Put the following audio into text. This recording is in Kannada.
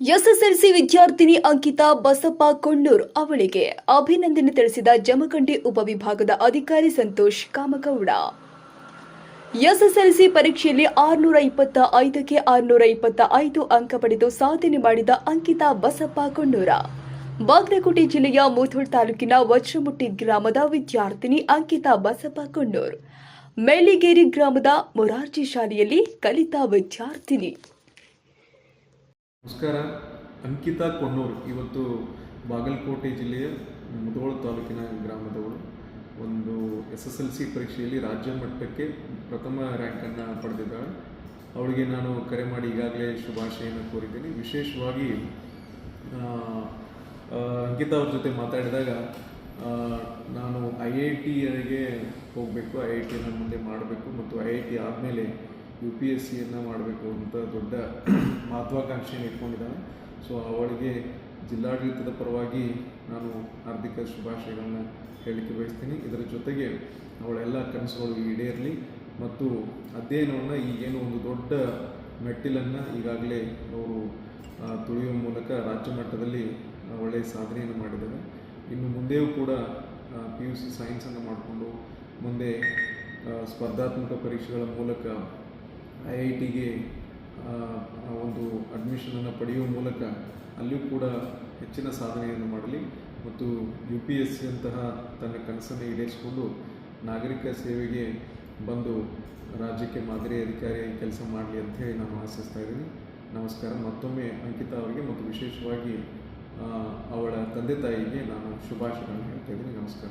ಎಸ್ಎಸ್ಎಲ್ಸಿ ವಿದ್ಯಾರ್ಥಿನಿ ಅಂಕಿತಾ ಬಸಪ್ಪ ಕೊಂಡೂರ್ ಅವಳಿಗೆ ಅಭಿನಂದನೆ ತಿಳಿಸಿದ ಜಮಖಂಡಿ ಉಪವಿಭಾಗದ ಅಧಿಕಾರಿ ಸಂತೋಷ್ ಕಾಮಗೌಡ. ಎಸ್ಎಸ್ಎಲ್ಸಿ ಪರೀಕ್ಷೆಯಲ್ಲಿ ಆರುನೂರ ಇಪ್ಪತ್ತ ಐದಕ್ಕೆ ಆರುನೂರ ಇಪ್ಪತ್ತ ಐದು ಅಂಕ ಪಡೆದು ಸಾಧನೆ ಮಾಡಿದ ಅಂಕಿತಾ ಬಸಪ್ಪ ಕೊಂಡೂರ ಬಾಗಲಕೋಟೆ ಜಿಲ್ಲೆಯ ಮುಧೋಳ್ ತಾಲೂಕಿನ ವಜ್ರಮುಟ್ಟಿ ಗ್ರಾಮದ ವಿದ್ಯಾರ್ಥಿನಿ ಅಂಕಿತಾ ಬಸಪ್ಪ ಕೊಂಡೂರ್ ಮೇಲಿಗೇರಿ ಗ್ರಾಮದ ಮೊರಾರ್ಜಿ ಶಾಲೆಯಲ್ಲಿ ಕಲಿತ ವಿದ್ಯಾರ್ಥಿನಿ. ನಮಸ್ಕಾರ. ಅಂಕಿತಾ ಕೊಣ್ಣೂರು. ಇವತ್ತು ಬಾಗಲಕೋಟೆ ಜಿಲ್ಲೆಯ ಮುಧೋಳ ತಾಲೂಕಿನ ಗ್ರಾಮದವಳು. ಒಂದು ಎಸ್ ಎಸ್ ಎಲ್ ಸಿ ಪರೀಕ್ಷೆಯಲ್ಲಿ ರಾಜ್ಯ ಮಟ್ಟಕ್ಕೆ ಪ್ರಥಮ ರ್ಯಾಂಕನ್ನು ಪಡೆದಿದ್ದಾಳೆ. ಅವಳಿಗೆ ನಾನು ಕರೆ ಮಾಡಿ ಈಗಾಗಲೇ ಶುಭಾಶಯನ ಕೋರಿದ್ದೀನಿ. ವಿಶೇಷವಾಗಿ ಅಂಕಿತಾ ಅವ್ರ ಜೊತೆ ಮಾತಾಡಿದಾಗ ನಾನು ಐ ಐ ಟಿಗೆ ಹೋಗಬೇಕು, ಐ ಐ ಟಿಯನ್ನು ಮುಂದೆ ಮಾಡಬೇಕು ಮತ್ತು ಐ ಐ ಟಿ ಆದಮೇಲೆ ಯು ಪಿ ಎಸ್ ಸಿಯನ್ನು ಮಾಡಬೇಕು ಅಂತ ದೊಡ್ಡ ಮಹತ್ವಾಕಾಂಕ್ಷೆಯನ್ನು ಇಟ್ಕೊಂಡಿದ್ದಾನೆ. ಸೊ ಅವಳಿಗೆ ಜಿಲ್ಲಾಡಳಿತದ ಪರವಾಗಿ ನಾನು ಹಾರ್ದಿಕ ಶುಭಾಶಯಗಳನ್ನು ಹೇಳಲಿಕ್ಕೆ ಬಯಸ್ತೀನಿ. ಇದರ ಜೊತೆಗೆ ಅವಳೆಲ್ಲ ಕನಸುಗಳು ಈಡೇರಲಿ ಮತ್ತು ಅಧ್ಯಯನವನ್ನು ಈಗೇನು ಒಂದು ದೊಡ್ಡ ಮೆಟ್ಟಿಲನ್ನು ಈಗಾಗಲೇ ಅವರು ತುಳಿಯುವ ಮೂಲಕ ರಾಜ್ಯ ಮಟ್ಟದಲ್ಲಿ ಒಳ್ಳೆಯ ಸಾಧನೆಯನ್ನು ಮಾಡಿದ್ದಾರೆ. ಇನ್ನು ಮುಂದೆಯೂ ಕೂಡ ಪಿ ಯು ಸಿ ಸೈನ್ಸನ್ನು ಮಾಡಿಕೊಂಡು ಮುಂದೆ ಸ್ಪರ್ಧಾತ್ಮಕ ಪರೀಕ್ಷೆಗಳ ಮೂಲಕ ಐ ಐ ಟಿಗೆ ಒಂದು ಅಡ್ಮಿಷನನ್ನು ಪಡೆಯುವ ಮೂಲಕ ಅಲ್ಲಿಯೂ ಕೂಡ ಹೆಚ್ಚಿನ ಸಾಧನೆಯನ್ನು ಮಾಡಲಿ ಮತ್ತು ಯು ಪಿ ಎಸ್ ಸಿ ಅಂತಹ ತನ್ನ ಕನಸನ್ನು ಈಡೇರಿಸಿಕೊಂಡು ನಾಗರಿಕ ಸೇವೆಗೆ ಬಂದು ರಾಜ್ಯಕ್ಕೆ ಮಾದರಿ ಅಧಿಕಾರಿ ಕೆಲಸ ಮಾಡಲಿ ಅಂತ ಹೇಳಿ ನಾನು ಆಶಿಸ್ತಾ ಇದ್ದೀನಿ. ನಮಸ್ಕಾರ. ಮತ್ತೊಮ್ಮೆ ಅಂಕಿತಾ ಅವರಿಗೆ ಮತ್ತು ವಿಶೇಷವಾಗಿ ಅವಳ ತಂದೆ ತಾಯಿಗೆ ನಾನು ಶುಭಾಶಯಗಳನ್ನು ಹೇಳ್ತಾ ಇದ್ದೀನಿ. ನಮಸ್ಕಾರ.